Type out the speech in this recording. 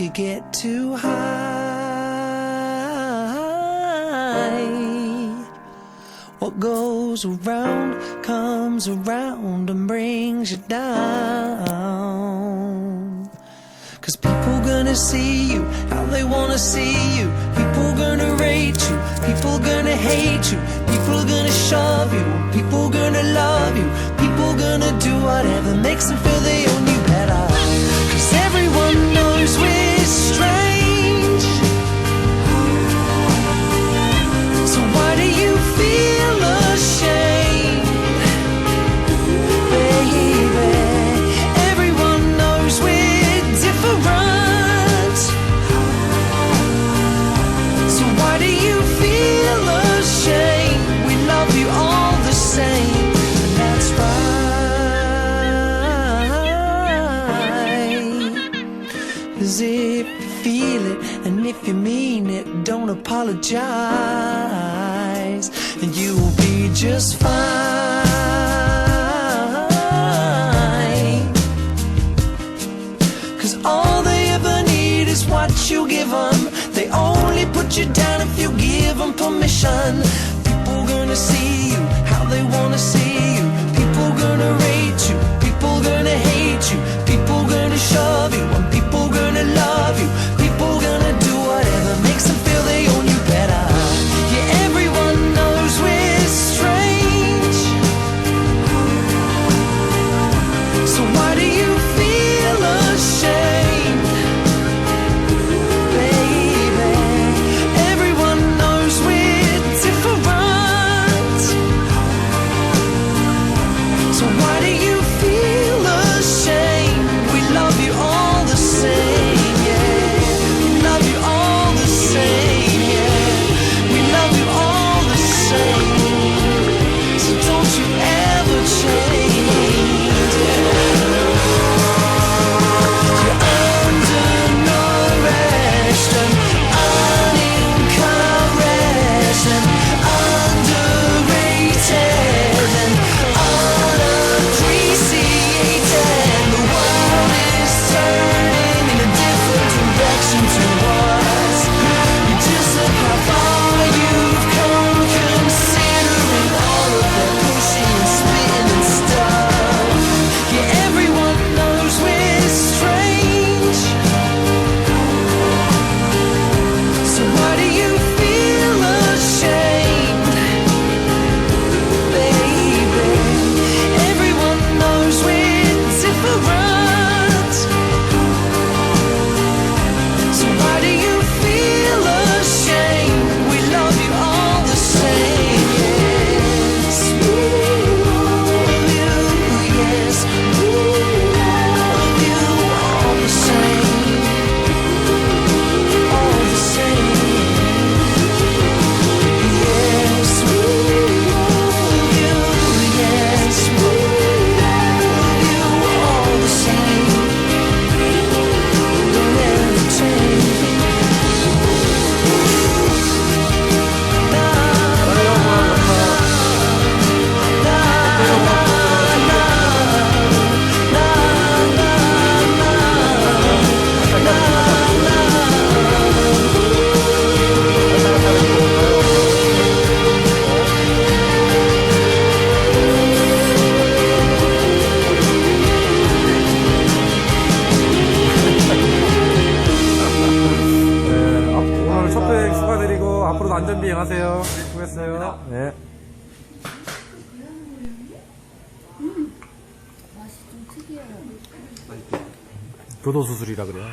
you get too high. What goes around comes around and brings you down. Cause people gonna see you how they wanna see you. People gonna rate you, people gonna hate you, people gonna shove you, people gonna love you, people gonna do whatever makes them feel they feel it and if you mean it, don't apologize, and you will be just fine. Cause all they ever need is what you give them. They only put you down if you give them permission. People gonna see you how they wanna see you. 안전 비행 하세요. 수고했어요. 네. 맛이 좀 특이해요. 교도 수술이라 그래요.